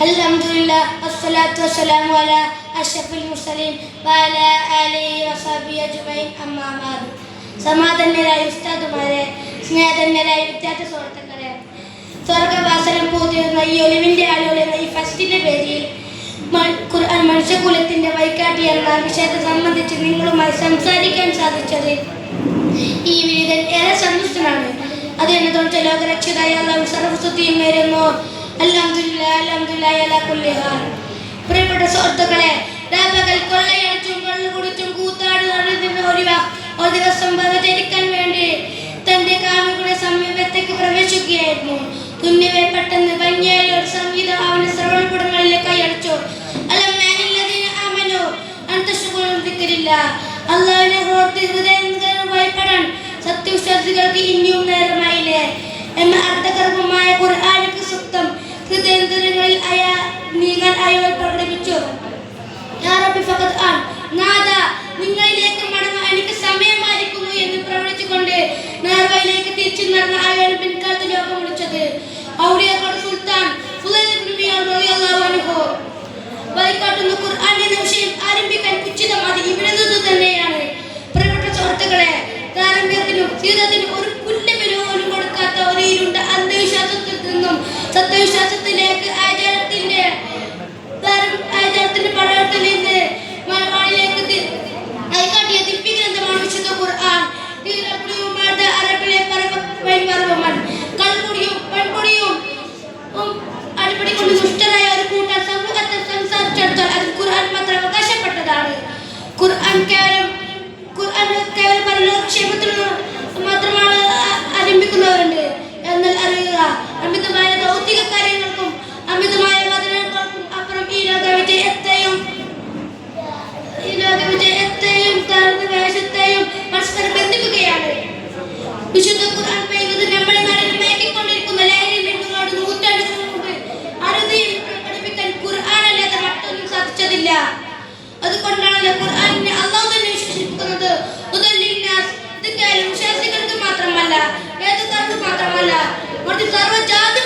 അലഹമില്ല അസ്സലാത്തു വസ്സലാം വല അഷഫുൽ മുസലിം വല അലി വസാബി അജുബൈൻ അമ്മാബാദ് സമാധന്യരായ ഉസ്താദുമാരെ സ്നേഹധന്യരായ വിദ്യാർത്ഥി സുഹൃത്തുക്കളെ സ്വർഗവാസനം പൂതിരുന്ന ഈ ഒലിവിന്റെ ആളുകൾ എന്ന ഈ ഫസ്റ്റിന്റെ പേരിൽ ഖുർആൻ മനുഷ്യകുലത്തിന്റെ വൈകാട്ടി എന്ന വിഷയത്തെ സംബന്ധിച്ച് നിങ്ങളുമായി സംസാരിക്കാൻ സാധിച്ചത് ഈ വിരുദ്ധൻ ഏറെ സന്തുഷ്ടനാണ്. അത് എന്നെ തൊഴിൽ ലോകരക്ഷിതായ സർവസുദ്ധിയും വരുന്നു പ്രിയപ്പെട്ട സുഹൃത്തുക്കളെ രാപകൽ കൊള്ളയടിച്ചും കൊള്ളുകുടിച്ചും കൂത്താടി നടന്നിരുന്ന ഒരുവ ഒരു ദിവസം ബഹുചരിക്കാൻ വേണ്ടി തന്റെ കാമുകളുടെ സമീപത്തേക്ക് പ്രവേശിക്കുകയായിരുന്നു. കുഞ്ഞിവെ പെട്ടെന്ന് ഭംഗിയായ ഒരു സംഗീതം അവന്റെ ശ്രവണപുടങ്ങളിലെ കൈയടിച്ചു. അള്ളാഹിനെ ഓർത്ത് ഹൃദയം ഭയപ്പെടാൻ സത്യവിശ്വാസികൾക്ക് ഇനിയും നേരമായില്ലേ? എന്ന അർത്ഥകർമ്മമായ ഖുർആൻ യുദ്ധേന്ദ്രങ്ങളിൽ അയാൾ നിങ്ങൾ അയാൾ പ്രകടിപ്പിച്ചു ഞാൻ ഫഖദ് ആൻ. ഞാൻ don't care porque the server